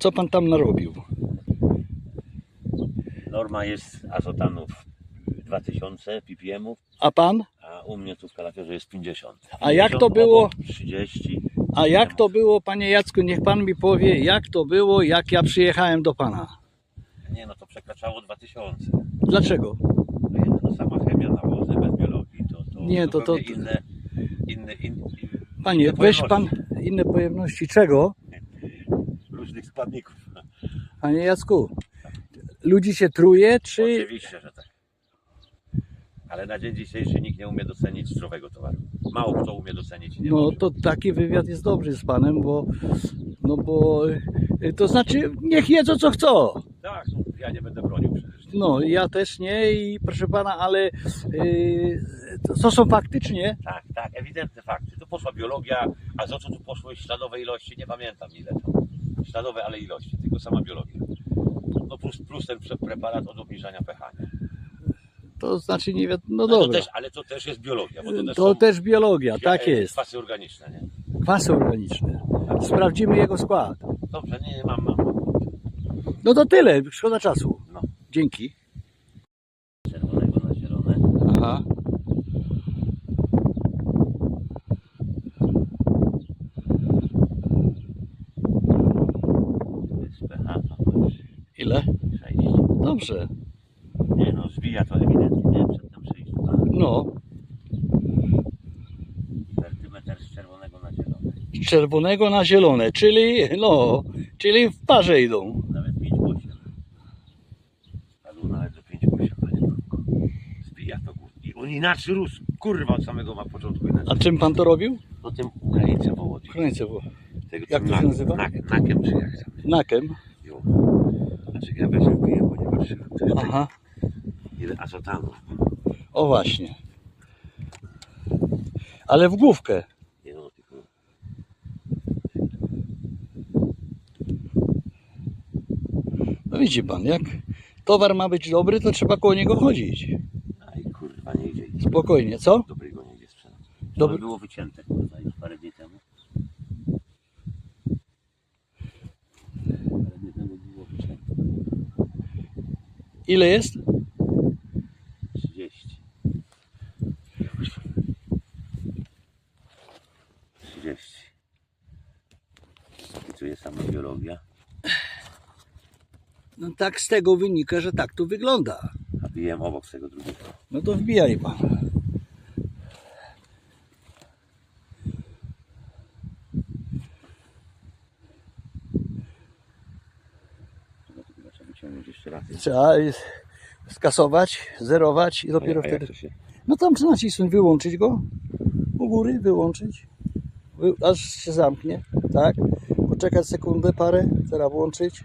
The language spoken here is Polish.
Co pan tam narobił? Norma jest azotanów 2000 ppm-ów, A pan? a u mnie tu w kalafiorze jest 50. A jak 50 to było? obok 30. A jak to było, panie Jacku, niech pan mi powie, jak to było, jak ja przyjechałem do pana? Nie no, to przekraczało 2000. Dlaczego? To jedna to sama chemia, nawozy bez biologii, to, to Nie, to- to- zupełnie inne, inne, inne, Panie, inne weź pan pojemności inne pojemności czego? Składników. Panie Jacku, ludzi się truje, czy... Oczywiście, że tak. Ale na dzień dzisiejszy nikt nie umie docenić zdrowego towaru. Mało kto umie docenić. Nie No to taki wywiad jest dobry z panem, bo... No bo... y, To znaczy, niech jedzą co chcą. Tak, no, ja nie będę bronił przecież. No, ja też nie i proszę pana, ale yy, to, to są faktycznie... Tak, tak, ewidentne fakty. Tu poszła biologia, a za co tu poszło śladowe ilości, nie pamiętam ile to. Śladowe, ale ilości, tylko sama biologia. No plus, plus ten preparat od obniżania pH. nie? To znaczy nie wiadomo... No Ale to, dobra. też, ale to też jest biologia, bo to też To są też biologia, tak e, jest. kwasy organiczne, nie? Kwasy organiczne. Sprawdzimy jego skład. Dobrze, nie, nie mam, mam. No to tyle, szkoda czasu. No. Dzięki. Czerwonego na zielone. Aha. To jest pH, to masz Ile? 6. Dobrze. Nie no, zwija to ewidentnie, nie? Przedtem 6. No, Centymetr z czerwonego na zielone. z czerwonego na zielone, czyli no, czyli w parze idą. Nawet 5,8. Spadł nawet do 5,8, panie Marku. Zbija to gór. I on inaczej rósł, kurwa, od samego ma początku inaczej. A czym pan to robił? No tym Ukraińcem wołodzi. Kronice było. Tego, Jak to się nazywa? Nak, nakiem czy jak tam. Nakem. Jo. Znaczy ja bo nie patrzyłem. To jest Aha. ile azotanów. O właśnie. Ale w główkę. Nie no, tylko No widzi pan, jak towar ma być dobry, to trzeba koło niego chodzić. Aj kurwa nie idzie. Spokojnie, co? Dobrego nie idzie sprzedać. To Dobry- by było wycięte kurwa już parę dni temu. Parę dni temu było wycięte. Ile jest? 30. 30. I tu jest sama biologia, No tak z tego wynika, że tak to wygląda. a bijem obok tego drugiego. No to wbijaj pan. Trzeba jeszcze raz. Trzeba skasować, zerować i dopiero A jak wtedy. się... No tam trzeba nacisnąć, wyłączyć go. U góry wyłączyć. Wy, aż się zamknie, tak? Poczekać sekundę, parę, teraz włączyć.